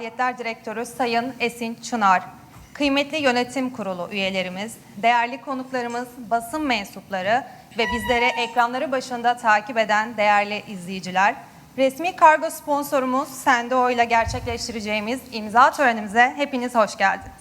Faaliyetler Direktörü Sayın Esin Çınar, kıymetli yönetim kurulu üyelerimiz, değerli konuklarımız, basın mensupları ve bizleri ekranları başında takip eden değerli izleyiciler, resmi kargo sponsorumuz Sendeo ile gerçekleştireceğimiz imza törenimize hepiniz hoş geldiniz.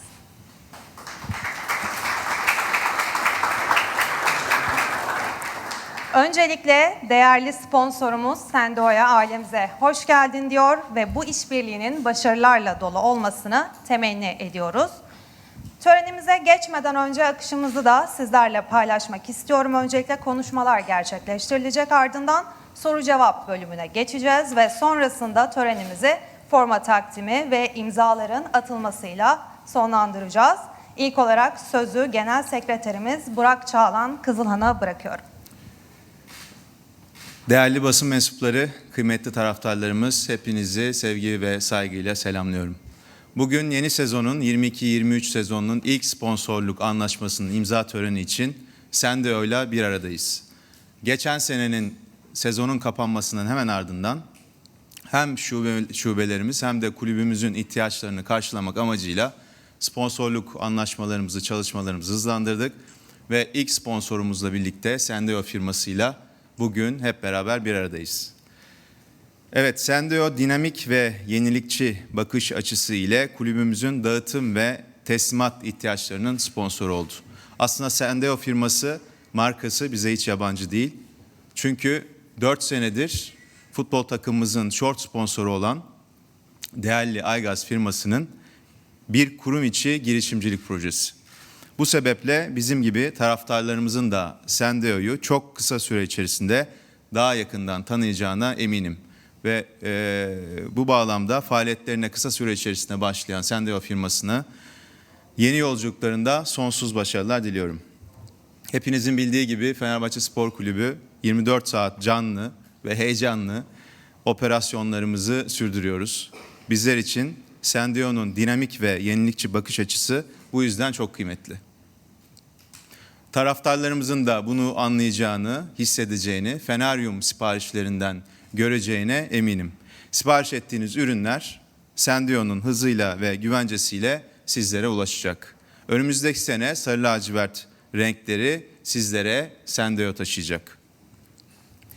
Öncelikle değerli sponsorumuz Sendo'ya ailemize hoş geldin diyor ve bu işbirliğinin başarılarla dolu olmasını temenni ediyoruz. Törenimize geçmeden önce akışımızı da sizlerle paylaşmak istiyorum. Öncelikle konuşmalar gerçekleştirilecek ardından soru cevap bölümüne geçeceğiz ve sonrasında törenimizi forma takdimi ve imzaların atılmasıyla sonlandıracağız. İlk olarak sözü Genel Sekreterimiz Burak Çağlan Kızılhan'a bırakıyorum. Değerli basın mensupları, kıymetli taraftarlarımız hepinizi sevgi ve saygıyla selamlıyorum. Bugün yeni sezonun 22-23 sezonunun ilk sponsorluk anlaşmasının imza töreni için Sendeo'yla bir aradayız. Geçen senenin sezonun kapanmasının hemen ardından hem şube, şubelerimiz hem de kulübümüzün ihtiyaçlarını karşılamak amacıyla sponsorluk anlaşmalarımızı, çalışmalarımızı hızlandırdık ve ilk sponsorumuzla birlikte Sendeo firmasıyla bugün hep beraber bir aradayız. Evet, Sendeo dinamik ve yenilikçi bakış açısı ile kulübümüzün dağıtım ve teslimat ihtiyaçlarının sponsoru oldu. Aslında Sendeo firması markası bize hiç yabancı değil. Çünkü 4 senedir futbol takımımızın short sponsoru olan değerli Aygaz firmasının bir kurum içi girişimcilik projesi. Bu sebeple bizim gibi taraftarlarımızın da Sendeo'yu çok kısa süre içerisinde daha yakından tanıyacağına eminim. Ve e, bu bağlamda faaliyetlerine kısa süre içerisinde başlayan Sendeo firmasına yeni yolculuklarında sonsuz başarılar diliyorum. Hepinizin bildiği gibi Fenerbahçe Spor Kulübü 24 saat canlı ve heyecanlı operasyonlarımızı sürdürüyoruz. Bizler için Sendeo'nun dinamik ve yenilikçi bakış açısı bu yüzden çok kıymetli. Taraftarlarımızın da bunu anlayacağını, hissedeceğini, Feneryum siparişlerinden göreceğine eminim. Sipariş ettiğiniz ürünler Sendeo'nun hızıyla ve güvencesiyle sizlere ulaşacak. Önümüzdeki sene sarı lacivert renkleri sizlere Sendeo taşıyacak.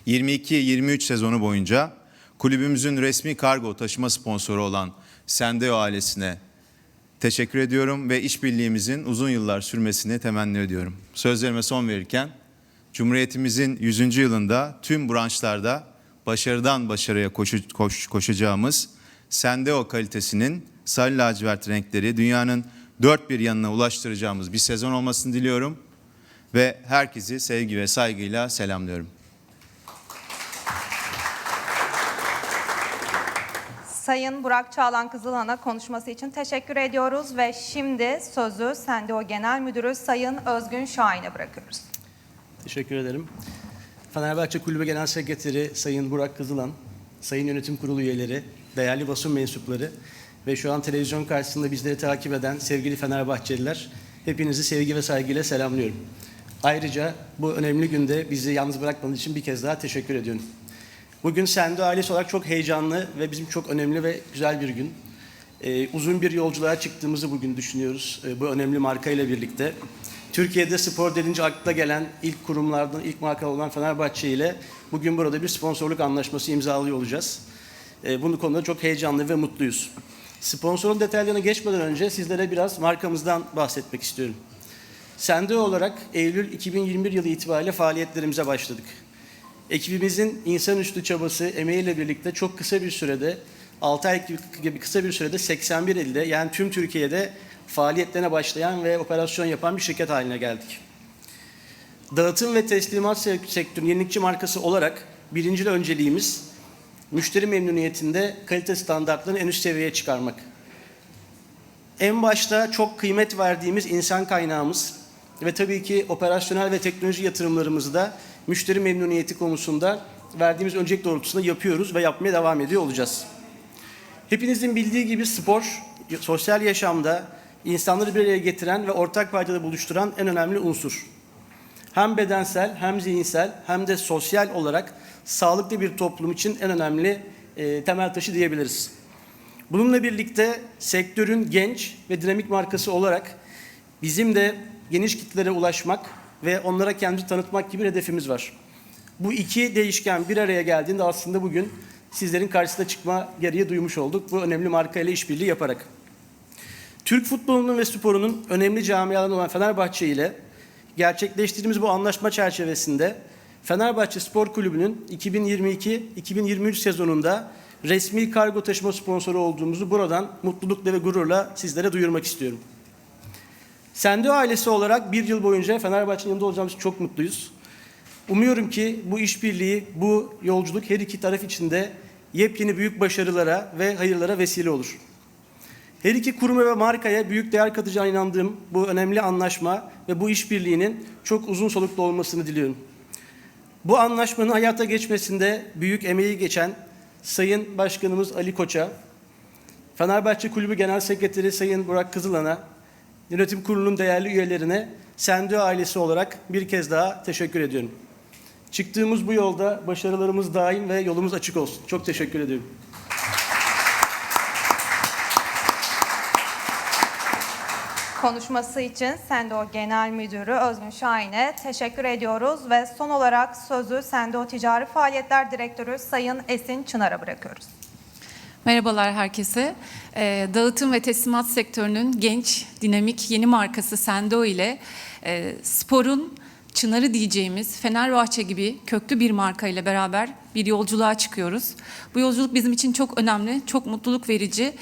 22-23 sezonu boyunca kulübümüzün resmi kargo taşıma sponsoru olan Sendeo ailesine teşekkür ediyorum ve işbirliğimizin uzun yıllar sürmesini temenni ediyorum. Sözlerime son verirken Cumhuriyetimizin 100. yılında tüm branşlarda başarıdan başarıya koşu, koş, koşacağımız Sendeo kalitesinin sarı lacivert renkleri dünyanın dört bir yanına ulaştıracağımız bir sezon olmasını diliyorum ve herkesi sevgi ve saygıyla selamlıyorum. Sayın Burak Çağlan Kızılhan'a konuşması için teşekkür ediyoruz ve şimdi sözü Sendeo Genel Müdürü Sayın Özgün Şahin'e bırakıyoruz. Teşekkür ederim. Fenerbahçe Kulübü Genel Sekreteri Sayın Burak Kızılan, Sayın Yönetim Kurulu üyeleri, değerli basın mensupları ve şu an televizyon karşısında bizleri takip eden sevgili Fenerbahçeliler, hepinizi sevgi ve saygıyla selamlıyorum. Ayrıca bu önemli günde bizi yalnız bırakmadığınız için bir kez daha teşekkür ediyorum. Bugün Sendo ailesi olarak çok heyecanlı ve bizim çok önemli ve güzel bir gün. Ee, uzun bir yolculuğa çıktığımızı bugün düşünüyoruz ee, bu önemli marka ile birlikte. Türkiye'de spor denince akla gelen ilk kurumlardan, ilk marka olan Fenerbahçe ile bugün burada bir sponsorluk anlaşması imzalıyor olacağız. Ee, bunu konuda çok heyecanlı ve mutluyuz. Sponsorun detaylarına geçmeden önce sizlere biraz markamızdan bahsetmek istiyorum. Sende olarak Eylül 2021 yılı itibariyle faaliyetlerimize başladık. Ekibimizin insanüstü çabası, emeğiyle birlikte çok kısa bir sürede, 6 ay gibi kısa bir sürede 81 ilde yani tüm Türkiye'de faaliyetlerine başlayan ve operasyon yapan bir şirket haline geldik. Dağıtım ve teslimat sektörünün yenilikçi markası olarak birinci önceliğimiz müşteri memnuniyetinde kalite standartlarını en üst seviyeye çıkarmak. En başta çok kıymet verdiğimiz insan kaynağımız ve tabii ki operasyonel ve teknoloji yatırımlarımızı da müşteri memnuniyeti konusunda verdiğimiz öncelik doğrultusunda yapıyoruz ve yapmaya devam ediyor olacağız. Hepinizin bildiği gibi spor, sosyal yaşamda insanları bir araya getiren ve ortak paydada buluşturan en önemli unsur. Hem bedensel, hem zihinsel, hem de sosyal olarak sağlıklı bir toplum için en önemli e, temel taşı diyebiliriz. Bununla birlikte sektörün genç ve dinamik markası olarak bizim de geniş kitlere ulaşmak ve onlara kendimizi tanıtmak gibi bir hedefimiz var. Bu iki değişken bir araya geldiğinde aslında bugün sizlerin karşısına çıkma gereği duymuş olduk bu önemli marka ile işbirliği yaparak. Türk futbolunun ve sporunun önemli camialarından olan Fenerbahçe ile gerçekleştirdiğimiz bu anlaşma çerçevesinde Fenerbahçe Spor Kulübü'nün 2022-2023 sezonunda resmi kargo taşıma sponsoru olduğumuzu buradan mutlulukla ve gururla sizlere duyurmak istiyorum. Sende ailesi olarak bir yıl boyunca Fenerbahçe'nin yanında olacağımız için çok mutluyuz. Umuyorum ki bu işbirliği, bu yolculuk her iki taraf için de yepyeni büyük başarılara ve hayırlara vesile olur. Her iki kuruma ve markaya büyük değer katacağına inandığım bu önemli anlaşma ve bu işbirliğinin çok uzun soluklu olmasını diliyorum. Bu anlaşmanın hayata geçmesinde büyük emeği geçen Sayın Başkanımız Ali Koç'a, Fenerbahçe Kulübü Genel Sekreteri Sayın Burak Kızılan'a, yönetim kurulunun değerli üyelerine Sendö ailesi olarak bir kez daha teşekkür ediyorum. Çıktığımız bu yolda başarılarımız daim ve yolumuz açık olsun. Çok teşekkür ediyorum. Konuşması için Sendo Genel Müdürü Özgün Şahin'e teşekkür ediyoruz ve son olarak sözü Sendo Ticari Faaliyetler Direktörü Sayın Esin Çınar'a bırakıyoruz. Merhabalar herkese. Ee, Dağıtım ve teslimat sektörünün genç, dinamik yeni markası Sendo ile e, sporun çınarı diyeceğimiz Fenerbahçe gibi köklü bir marka ile beraber bir yolculuğa çıkıyoruz. Bu yolculuk bizim için çok önemli, çok mutluluk verici.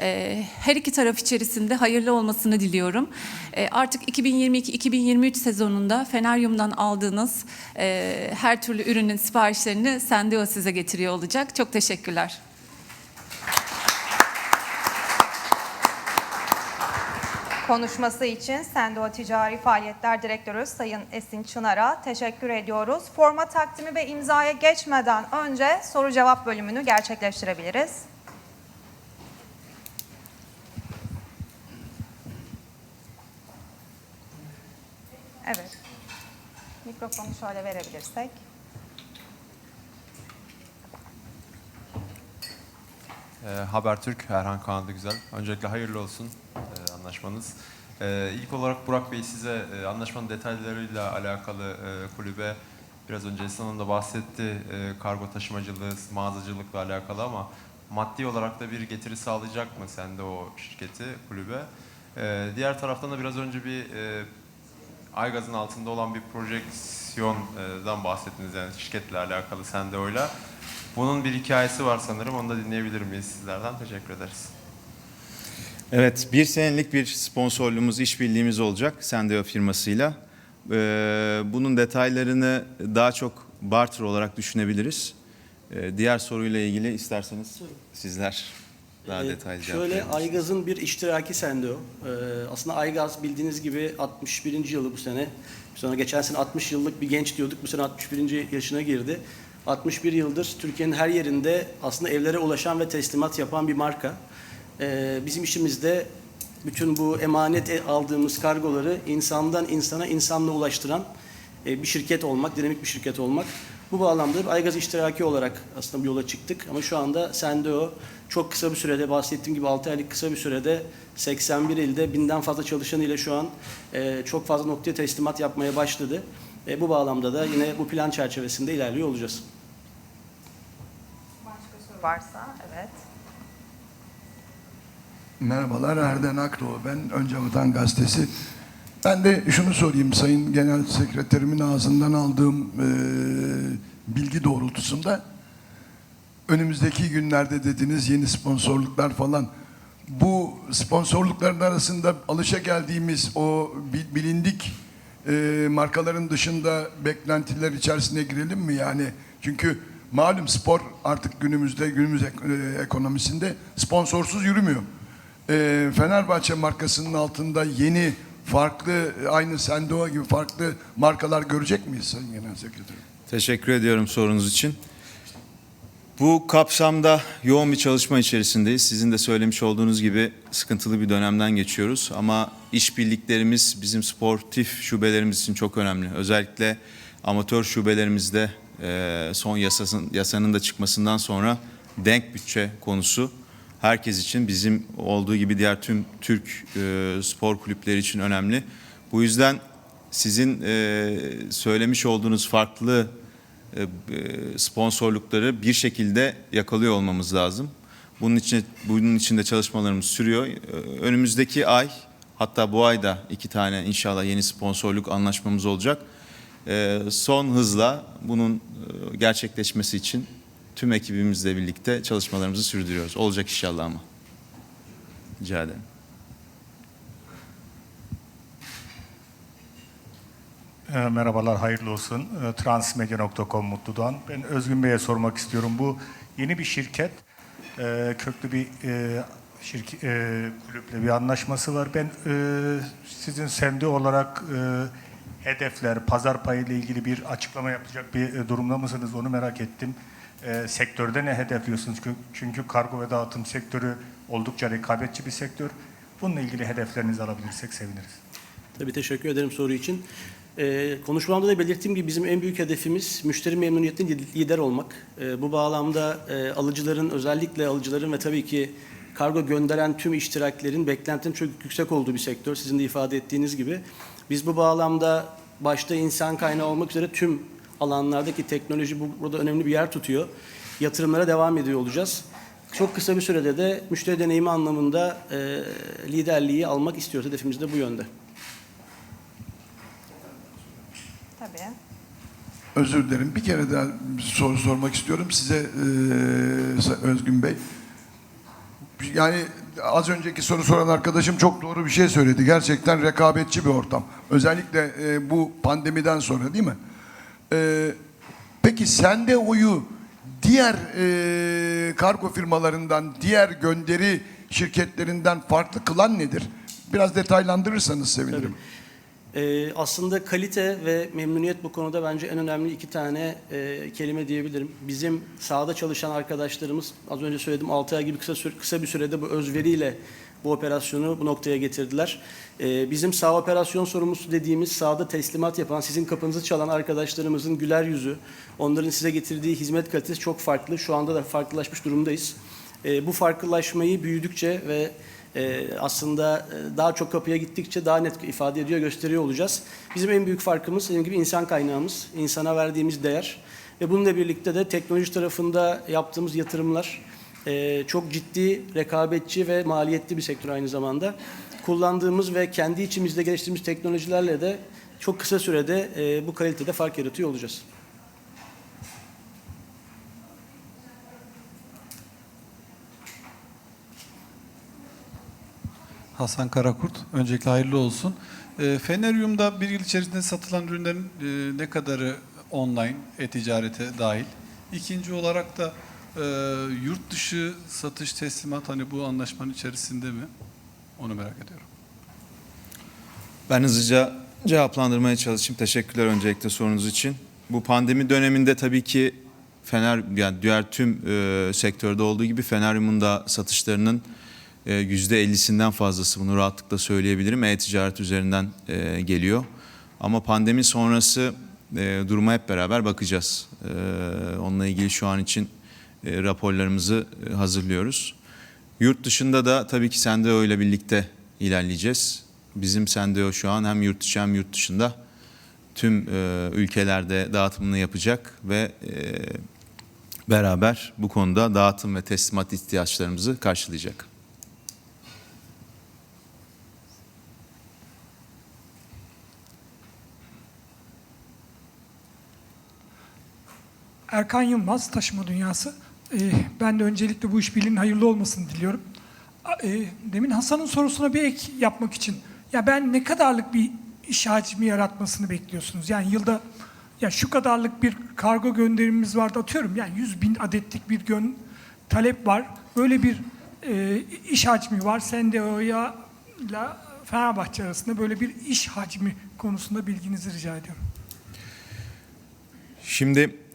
Ee, Her iki taraf içerisinde hayırlı olmasını diliyorum. Ee, Artık 2022-2023 sezonunda Feneryum'dan aldığınız e, her türlü ürünün siparişlerini Sendeo size getiriyor olacak. Çok teşekkürler. Konuşması için Sendo Ticari Faaliyetler Direktörü Sayın Esin Çınar'a teşekkür ediyoruz. Forma takdimi ve imzaya geçmeden önce soru cevap bölümünü gerçekleştirebiliriz. Evet. Mikrofonu şöyle verebilirsek. Ee, Habertürk, Erhan Kaan da güzel. Öncelikle hayırlı olsun e, anlaşmanız. Ee, ilk olarak Burak Bey size e, anlaşmanın detaylarıyla alakalı e, kulübe biraz önce Esin da bahsetti. E, kargo taşımacılığı, mağazacılıkla alakalı ama maddi olarak da bir getiri sağlayacak mı sende o şirketi, kulübe? E, diğer taraftan da biraz önce bir e, Aygaz'ın altında olan bir projeksiyondan bahsettiniz yani şirketle alakalı Sendeo'yla. Bunun bir hikayesi var sanırım. Onu da dinleyebilir miyiz sizlerden? Teşekkür ederiz. Evet, bir senelik bir sponsorluğumuz, işbirliğimiz olacak Sendeo firmasıyla. Ee, bunun detaylarını daha çok barter olarak düşünebiliriz. Ee, diğer soruyla ilgili isterseniz sizler daha Ee, detaylı cevap Şöyle. Aygaz'ın bir iştiraki sende o. Ee, aslında Aygaz bildiğiniz gibi 61. yılı bu sene. Sonra geçen sene 60 yıllık bir genç diyorduk. Bu sene 61. yaşına girdi. 61 yıldır Türkiye'nin her yerinde aslında evlere ulaşan ve teslimat yapan bir marka. Ee, bizim işimizde bütün bu emanet e- aldığımız kargoları insandan insana, insanla ulaştıran e, bir şirket olmak, dinamik bir şirket olmak. Bu bağlamda bir Aygaz iştiraki olarak aslında bu yola çıktık. Ama şu anda Sendeo çok kısa bir sürede, bahsettiğim gibi 6 aylık kısa bir sürede 81 ilde binden fazla çalışan ile şu an e, çok fazla noktaya teslimat yapmaya başladı. Bu bağlamda da yine bu plan çerçevesinde ilerliyor olacağız. Başka soru varsa evet. Merhabalar Erden Akdoğu ben. Önce Vatan Gazetesi. Ben de şunu sorayım Sayın Genel Sekreterimin ağzından aldığım e, bilgi doğrultusunda önümüzdeki günlerde dediniz yeni sponsorluklar falan. Bu sponsorlukların arasında alışa geldiğimiz o bi- bilindik e, markaların dışında beklentiler içerisine girelim mi yani? Çünkü malum spor artık günümüzde günümüz e, ekonomisinde sponsorsuz yürümüyor. E, Fenerbahçe markasının altında yeni farklı aynı Sendoa gibi farklı markalar görecek miyiz Sayın Genel Sekreterim? Teşekkür ediyorum sorunuz için. Bu kapsamda yoğun bir çalışma içerisindeyiz. Sizin de söylemiş olduğunuz gibi sıkıntılı bir dönemden geçiyoruz. Ama işbirliklerimiz bizim sportif şubelerimiz için çok önemli. Özellikle amatör şubelerimizde e, son yasasın, yasanın da çıkmasından sonra denk bütçe konusu herkes için bizim olduğu gibi diğer tüm Türk e, spor kulüpleri için önemli. Bu yüzden sizin e, söylemiş olduğunuz farklı e, e, sponsorlukları bir şekilde yakalıyor olmamız lazım. Bunun için bunun için de çalışmalarımız sürüyor. E, Önümüzdeki ay hatta bu ayda iki tane inşallah yeni sponsorluk anlaşmamız olacak. E, Son hızla bunun gerçekleşmesi için tüm ekibimizle birlikte çalışmalarımızı sürdürüyoruz. Olacak inşallah ama. Rica ederim. E, Merhabalar, hayırlı olsun. E, Transmedia.com Mutlu Doğan. Ben Özgün Bey'e sormak istiyorum. Bu yeni bir şirket, e, köklü bir şirke, kulüple bir anlaşması var. Ben sizin sende olarak hedefler, pazar payı ile ilgili bir açıklama yapacak bir durumda mısınız? Onu merak ettim. E, sektörde ne hedefliyorsunuz? Çünkü- kargo ve dağıtım sektörü oldukça rekabetçi bir sektör. Bununla ilgili hedeflerinizi alabilirsek seviniriz. Tabii teşekkür ederim soru için. Ee, konuşmamda da belirttiğim gibi bizim en büyük hedefimiz müşteri memnuniyetinde lider olmak. Ee, bu bağlamda e, alıcıların özellikle alıcıların ve tabii ki kargo gönderen tüm iştiraklerin beklentinin çok yüksek olduğu bir sektör. Sizin de ifade ettiğiniz gibi. Biz bu bağlamda başta insan kaynağı olmak üzere tüm alanlardaki teknoloji bu- burada önemli bir yer tutuyor. Yatırımlara devam ediyor olacağız. Çok kısa bir sürede de müşteri deneyimi anlamında e, liderliği almak istiyoruz. Hedefimiz de bu yönde. Tabii. Özür dilerim. Bir kere daha bir soru sormak istiyorum size eee, Özgün Bey. Yani az önceki soru soran arkadaşım çok doğru bir şey söyledi. Gerçekten rekabetçi bir ortam. Özellikle eee, bu pandemiden sonra değil mi? Eee, peki sende oyu diğer eee, kargo firmalarından, diğer gönderi şirketlerinden farklı kılan nedir? Biraz detaylandırırsanız sevinirim. Ee, aslında kalite ve memnuniyet bu konuda bence en önemli iki tane e, kelime diyebilirim. Bizim sahada çalışan arkadaşlarımız az önce söyledim 6 ay gibi kısa, kısa bir sürede bu özveriyle bu operasyonu bu noktaya getirdiler. Ee, bizim saha operasyon sorumlusu dediğimiz sahada teslimat yapan, sizin kapınızı çalan arkadaşlarımızın güler yüzü, onların size getirdiği hizmet kalitesi çok farklı. Şu anda da farklılaşmış durumdayız. Ee, bu farklılaşmayı büyüdükçe ve e, aslında daha çok kapıya gittikçe daha net ifade ediyor, gösteriyor olacağız. Bizim en büyük farkımız dediğim gibi insan kaynağımız, insana verdiğimiz değer ve bununla birlikte de teknoloji tarafında yaptığımız yatırımlar e, çok ciddi, rekabetçi ve maliyetli bir sektör aynı zamanda. Kullandığımız ve kendi içimizde geliştirdiğimiz teknolojilerle de çok kısa sürede e, bu kalitede fark yaratıyor olacağız. Hasan Karakurt. Öncelikle hayırlı olsun. E, Feneryum'da bir yıl içerisinde satılan ürünlerin e, ne kadarı online, e-ticarete dahil? İkinci olarak da e, yurt dışı satış teslimat hani bu anlaşmanın içerisinde mi? Onu merak ediyorum. Ben hızlıca cevaplandırmaya çalışayım. Teşekkürler öncelikle sorunuz için. Bu pandemi döneminde tabii ki Fener yani diğer tüm e, sektörde olduğu gibi Feneryum'un da satışlarının %50'sinden fazlası bunu rahatlıkla söyleyebilirim. E-ticaret üzerinden e, geliyor. Ama pandemi sonrası e, duruma hep beraber bakacağız. E, onunla ilgili şu an için e, raporlarımızı e, hazırlıyoruz. Yurt dışında da tabii ki Sendeo ile birlikte ilerleyeceğiz. Bizim Sendeo şu an hem yurt içi hem yurt dışında tüm e, ülkelerde dağıtımını yapacak ve e, beraber bu konuda dağıtım ve teslimat ihtiyaçlarımızı karşılayacak. Erkan Yılmaz, Taşıma Dünyası. Ee, ben de öncelikle bu işbirliğinin hayırlı olmasını diliyorum. E, demin Hasan'ın sorusuna bir ek yapmak için, ya ben ne kadarlık bir iş hacmi yaratmasını bekliyorsunuz? Yani yılda ya şu kadarlık bir kargo gönderimimiz vardı atıyorum. Yani 100 bin adetlik bir gön talep var. Böyle bir e, iş hacmi var. Sendeo'ya ile Fenerbahçe arasında böyle bir iş hacmi konusunda bilginizi rica ediyorum. Şimdi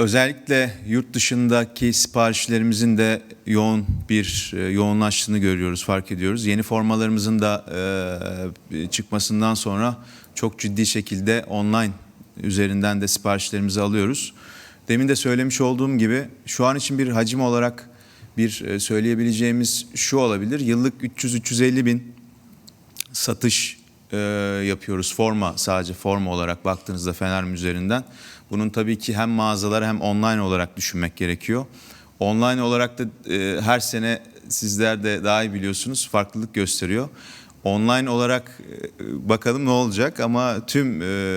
özellikle yurt dışındaki siparişlerimizin de yoğun bir e, yoğunlaştığını görüyoruz, fark ediyoruz. Yeni formalarımızın da e, çıkmasından sonra çok ciddi şekilde online üzerinden de siparişlerimizi alıyoruz. Demin de söylemiş olduğum gibi şu an için bir hacim olarak bir e, söyleyebileceğimiz şu olabilir. Yıllık 300-350 bin satış e, yapıyoruz. Forma sadece forma olarak baktığınızda Fenerim üzerinden. Bunun tabii ki hem mağazalar hem online olarak düşünmek gerekiyor. Online olarak da e, her sene sizler de daha iyi biliyorsunuz farklılık gösteriyor. Online olarak e, bakalım ne olacak ama tüm e,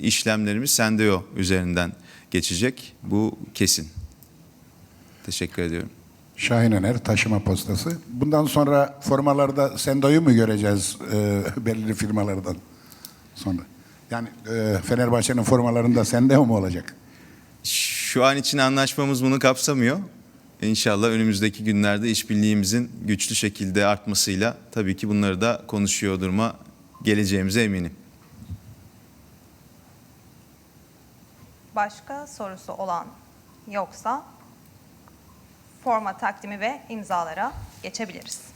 işlemlerimiz Sendeo üzerinden geçecek. Bu kesin. Teşekkür ediyorum. Şahin Öner taşıma postası. Bundan sonra formalarda Sendo'yu mu göreceğiz e, belirli firmalardan sonra? Yani e, Fenerbahçe'nin formalarında Sendeo mu olacak? Şu an için anlaşmamız bunu kapsamıyor. İnşallah önümüzdeki günlerde işbirliğimizin güçlü şekilde artmasıyla tabii ki bunları da konuşuyor duruma geleceğimize eminim. Başka sorusu olan yoksa forma takdimi ve imzalara geçebiliriz.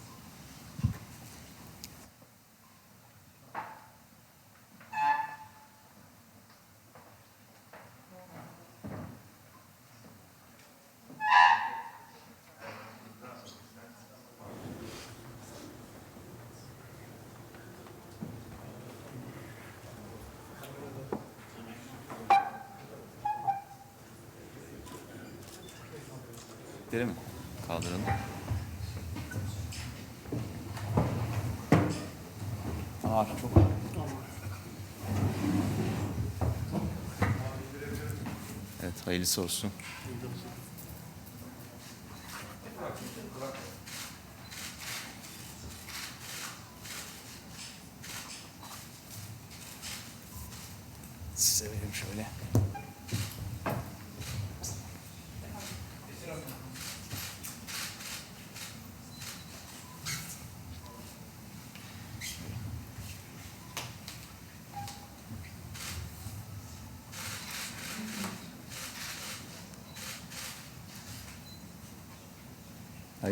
Değil mi? Kaldıralım. Ağır, çok. Evet, hayırlısı olsun. Size vereyim şöyle.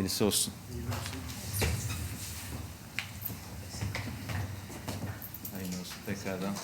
Hayırlısı olsun. Hayırlı olsun tekrardan.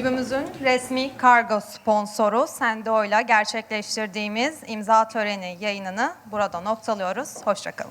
Kulübümüzün resmi kargo sponsoru Sendo'yla gerçekleştirdiğimiz imza töreni yayınını burada noktalıyoruz. Hoşçakalın.